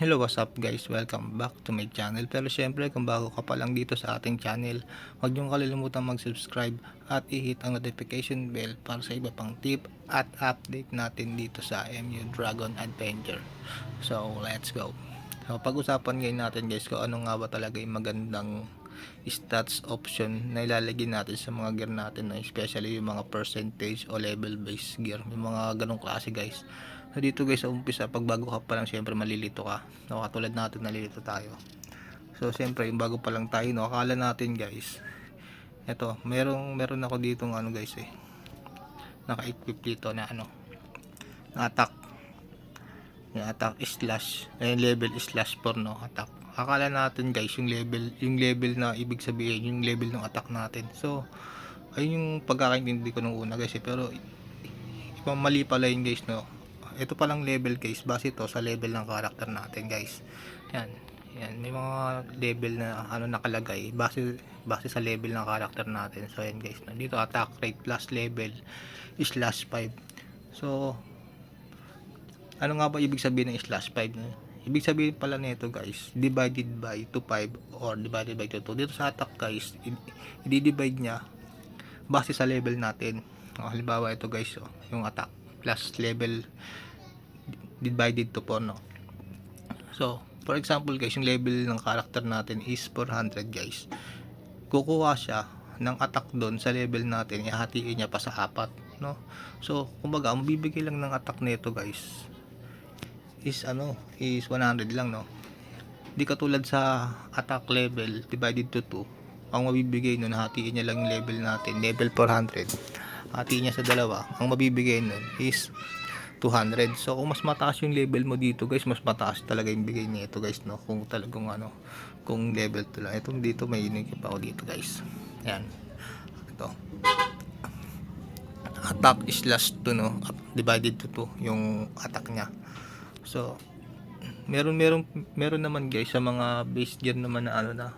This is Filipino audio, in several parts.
Hello, what's up guys? Welcome back to my channel. Pero syempre, kung bago ka pa lang dito sa ating channel, huwag niyong kalilimutan mag-subscribe at i-hit ang notification bell para sa iba pang tip at update natin dito sa MU Dragon Adventure. So, let's go. So, pag-usapan ngayon natin guys kung ano nga ba talaga yung magandang stats option na ilalagay natin sa mga gear natin, especially yung mga percentage o level based gear. Yung mga ganong klase guys. So dito guys sa umpisa pag bago ka pa lang syempre malilito ka. No, katulad natin nalilito tayo. So syempre yung bago pa lang tayo no, akala natin guys. Ito, merong meron ako dito ng ano guys eh. Naka-equip dito na ano. Na attack. Yung attack slash, eh, level slash 4 no, attack. Akala natin guys yung level, yung level na ibig sabihin yung level ng attack natin. So ayun yung pagkakaintindi ko nung una guys eh, pero mali pala yun guys no ito palang level guys. Base to sa level ng character natin guys. Yan. Yan. May mga level na ano nakalagay. Base base sa level ng character natin. So yan guys. Dito attack rate plus level slash 5 so ano nga ba ibig sabihin ng slash 5 no? ibig sabihin pala nito guys divided by 2 5 or divided by 2 2 dito sa attack guys i-divide niya base sa level natin. O, halimbawa ito guys oh, yung attack. Plus level divided to 4 no? So for example guys yung level ng character natin is 400 guys. Kukuha siya ng attack doon sa level natin ihatiin niya pa sa apat no? So kumbaga ang bibigay lang ng attack nito guys is ano is 100 lang no? Di katulad sa attack level divided to 2 ang mabibigay nun hatiin niya lang yung level natin level 400 hatiin niya sa dalawa ang mabibigay nun is 200 so kung mas mataas yung level mo dito guys mas mataas talaga yung bigay nito guys no? Kung talagang ano kung level to lang. Itong dito may pa ako dito guys. Yan ito. Attack slash 2 no? Divided to 2 yung attack niya. So meron meron meron naman guys sa mga base gear naman na ano na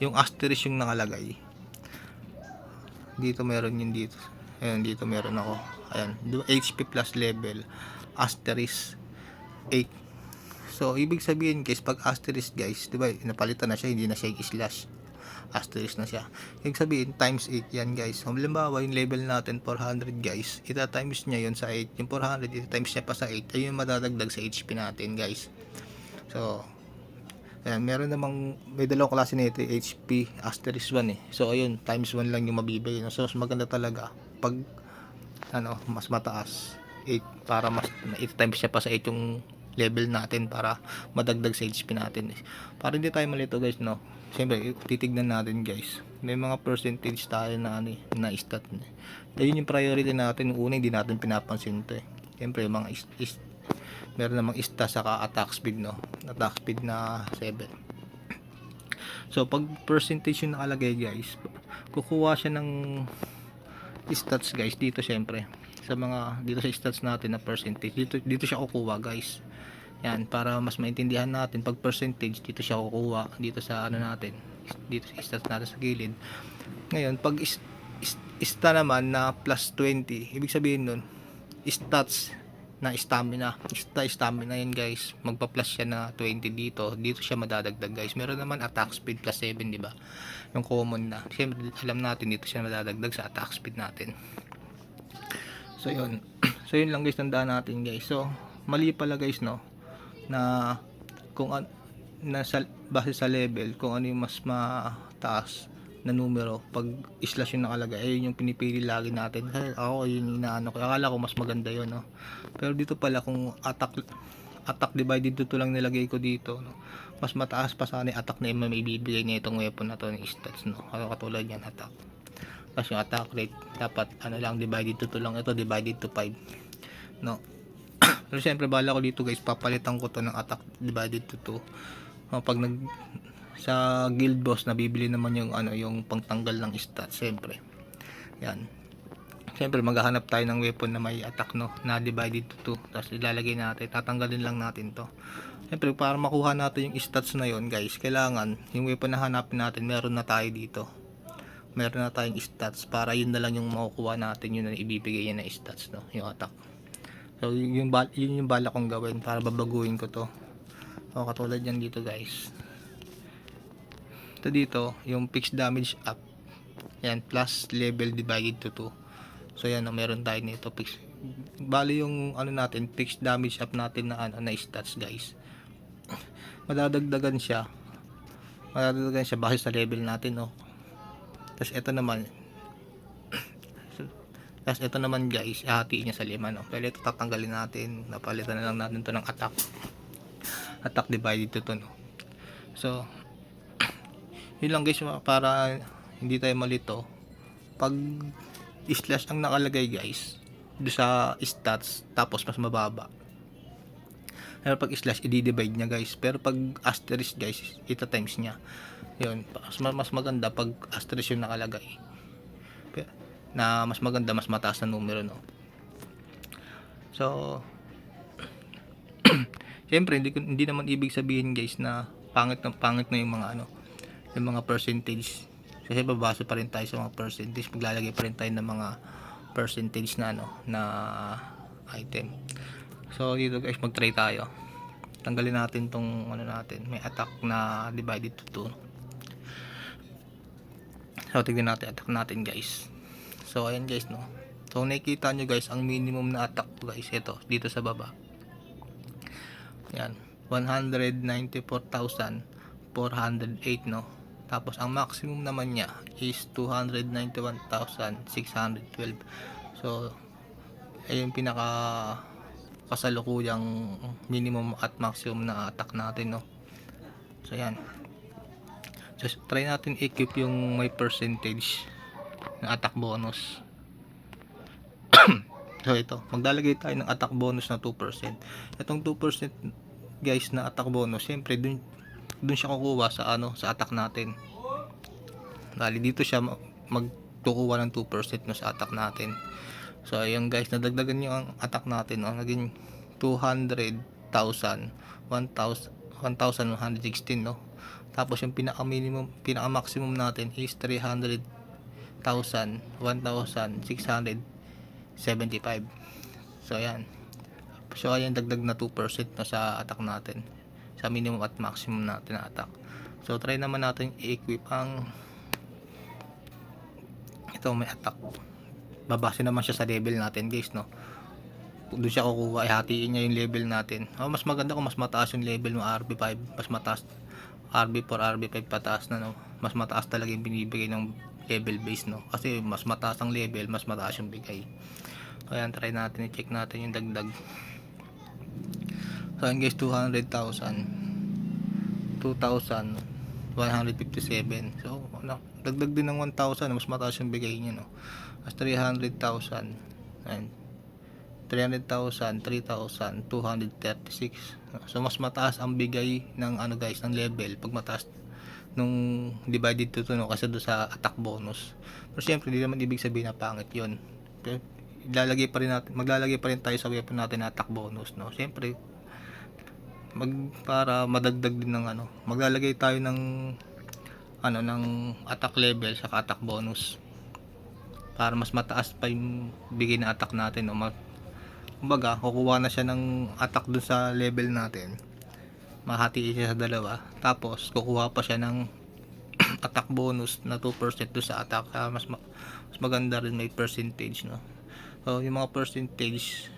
yung asterisk yung nakalagay. Dito meron yun dito. Ayun dito meron ako ayan HP plus level asterisk 8 so ibig sabihin guys pag asterisk guys di ba napalitan na siya hindi na siya slash asterisk na siya. Ibig sabihin times 8 yan guys. So, halimbawa yung level natin 400 guys ita times niya yun sa 8 yung 400 ita times niya pa sa 8 ayun yung madadagdag sa HP natin guys. So Ayan, meron namang may dalawang klase nito, HP asterisk 1 eh. So ayun, times 1 lang yung mabibigay. So maganda talaga pag ano, mas mataas 8 para mas 8 times siya pa sa 8 yung level natin para madagdag sa HP natin. Para hindi tayo malito guys, no. Siyempre, titignan natin guys. May mga percentage tayo na ano, eh, na stat. Eh. Ayun yung priority natin. Una, hindi natin pinapansin to eh. Siyempre, mga is, is, meron namang ista saka attack speed no attack speed na 7 so pag percentage yung nakalagay guys kukuha siya ng stats guys dito syempre sa mga dito sa stats natin na percentage dito, dito siya kukuha guys. Yan para mas maintindihan natin pag percentage dito siya kukuha dito sa ano natin dito sa stats natin sa gilid. Ngayon pag is, is, ista naman na plus 20 ibig sabihin nun stats na stamina. Ista stamina yan guys. Magpa-plus siya na 20 dito. Dito siya madadagdag guys. Meron naman attack speed plus 7, di ba? Yung common na. Siyempre alam natin dito siya madadagdag sa attack speed natin. So yun. so yun lang guys tandaan natin guys. So mali pala guys no na kung an na sa, base sa level kung ano yung mas mataas na numero pag slash yung nakalagay ayun yung pinipili lagi natin. Kasi ako yun inaano ko. Akala ko mas maganda yun no? Pero dito pala kung attack attack divided to, to lang nilagay ko dito no? Mas mataas pa sana yung attack na yung may bibigay na itong weapon na to ng stats no? Kaya katulad yan attack. Kasi yung attack rate dapat ano lang divided to, to lang. Ito divided to 5 no? Pero syempre bala ko dito guys. Papalitan ko to ng attack divided to 2 pag nag sa guild boss nabibili naman yung ano yung pangtanggal ng stats syempre yan. Syempre maghahanap tayo ng weapon na may attack no na divided to 2 tapos ilalagay natin tatanggalin lang natin to. Syempre para makuha natin yung stats na yon guys kailangan yung weapon na hanapin natin meron na tayo dito. Meron na tayong stats para yun na lang yung makukuha natin yun na ibibigay niya na stats no yung attack. So yun yung, yun yung bala kong gawin para babaguhin ko to. O katulad yan dito guys. Ito dito, yung fixed damage up. Yan, plus level divided to 2. So yan, oh, meron tayo nito. Fix, bali yung ano natin, fixed damage up natin na ano na stats guys. Madadagdagan siya. Madadagdagan siya base sa level natin, no. Tapos ito naman, tapos ito naman guys, ihatiin niya sa lima, no. Pero ito tatanggalin natin, napalitan na lang natin to ng attack. Attack divided to to, no. So, yun lang guys, para hindi tayo malito. Pag slash ang nakalagay guys, do sa stats, tapos mas mababa. Pero pag slash, i-divide niya guys. Pero pag asterisk guys, ita times niya. Yun, mas, mas maganda pag asterisk yung nakalagay. Na mas maganda, mas mataas na numero, no? So, Siyempre, hindi, hindi naman ibig sabihin guys na pangit na pangit na yung mga ano, yung mga percentage. Kasi babasa pa rin tayo sa mga percentage. Maglalagay pa rin tayo ng mga percentage na ano, na item. So, dito guys, mag-try tayo. Tanggalin natin tong ano natin. May attack na divided to 2. So, tignan natin attack natin guys. So, ayan guys, no. So, nakikita nyo guys, ang minimum na attack guys, ito, dito sa baba. Yan. 194,408 no. Tapos ang maximum naman niya is 291,612. So ayun pinaka kasalukuyang minimum at maximum na attack natin no. So yan. Just try natin equip yung may percentage na attack bonus. So ito, maglalagay tayo ng attack bonus na 2%. Itong 2% guys na attack bonus, syempre dun dun siya kukuha sa ano, sa attack natin. Dali dito siya ma- magkukuha ng 2% no sa attack natin. So ayun guys, nadagdagan yung ang attack natin, no? naging 200,000, 1,000 1,116 no. Tapos yung pinaka minimum, pinaka maximum natin is 300,000, 1,675. So ayan. So ayan dagdag na 2% no sa attack natin. Sa minimum at maximum na attack. So try naman natin i-equip ang ito may attack. Babase naman siya sa level natin guys no. Doon siya kukuha, ihatiin niya yung level natin. Oh, mas maganda kung mas mataas yung level mo RB5, mas mataas RB4, RB5 pataas na no. Mas mataas talaga yung binibigay ng level base no. Kasi mas mataas ang level, mas mataas yung bigay. So, ayan, try natin, i-check natin yung dagdag. So, ayan guys, 200,000. 2,157. So, dagdag din ng 1,000, mas mataas yung bigay niya, no. Mas 300,000. Ayan. 300,000, 3,236. So, mas mataas ang bigay ng, ano guys, ng level. Pag mataas, nung divided to to, no, kasi doon sa attack bonus. Pero syempre, hindi naman ibig sabihin na pangit yun. Pero, ilalagay pa rin natin, maglalagay pa rin tayo sa weapon natin na attack bonus, no. Syempre, mag para madagdag din ng ano, maglalagay tayo ng ano ng attack level sa attack bonus. Para mas mataas pa yung bigay na attack natin o ma- kumbaga kukuha na siya ng attack dun sa level natin. Mahati siya sa dalawa. Tapos kukuha pa siya ng attack bonus na 2% dun sa attack. Mas, ma- mas maganda rin may percentage no? So yung mga percentage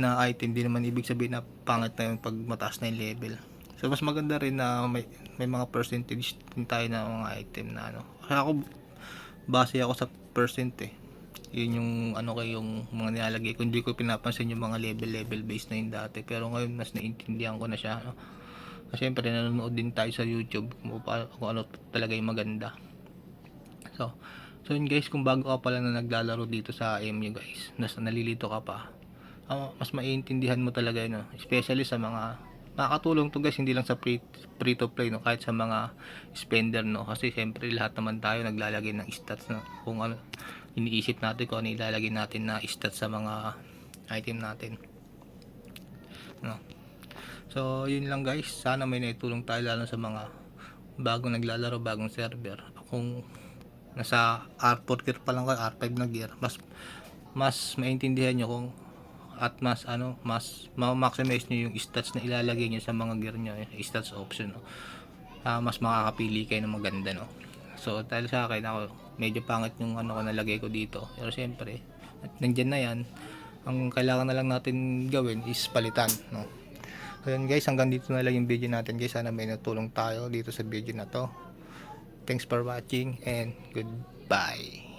na item di naman ibig sabihin na pangit na yun pag mataas na yung level. So mas maganda rin na may, may mga percentage din tayo na mga item na ano. Kasi ako base ako sa percent eh. Yun yung ano kay yung mga nilalagay ko. Hindi ko pinapansin yung mga level level based na yun dati. Pero ngayon mas naintindihan ko na siya no? kasi syempre nanonood din tayo sa youtube kung, kung ano talaga yung maganda. So so yun guys kung bago ka pala na naglalaro dito sa MU guys nas nalilito ka pa ah, mas maiintindihan mo talaga no? especially sa mga nakakatulong to guys hindi lang sa free, free to play no? Kahit sa mga spender no? Kasi syempre lahat naman tayo naglalagay ng stats no? Kung ano iniisip natin kung ano ilalagay natin na stats sa mga item natin. No? So yun lang guys. Sana may naitulong tayo lalo sa mga bagong naglalaro bagong server. Kung nasa R4 gear pa lang kayo R5 na gear mas mas maintindihan nyo kung at mas ano mas ma-maximize nyo yung stats na ilalagay nyo sa mga gear nyo eh, stats option no? Ah, mas makakapili kayo ng maganda no? So dahil sa akin ako medyo pangit yung ano ko nalagay ko dito. Pero siyempre at nandyan na yan ang kailangan na lang natin gawin is palitan no? So yun guys hanggang dito na lang yung video natin guys. Sana may natulong tayo dito sa video na to. Thanks for watching and goodbye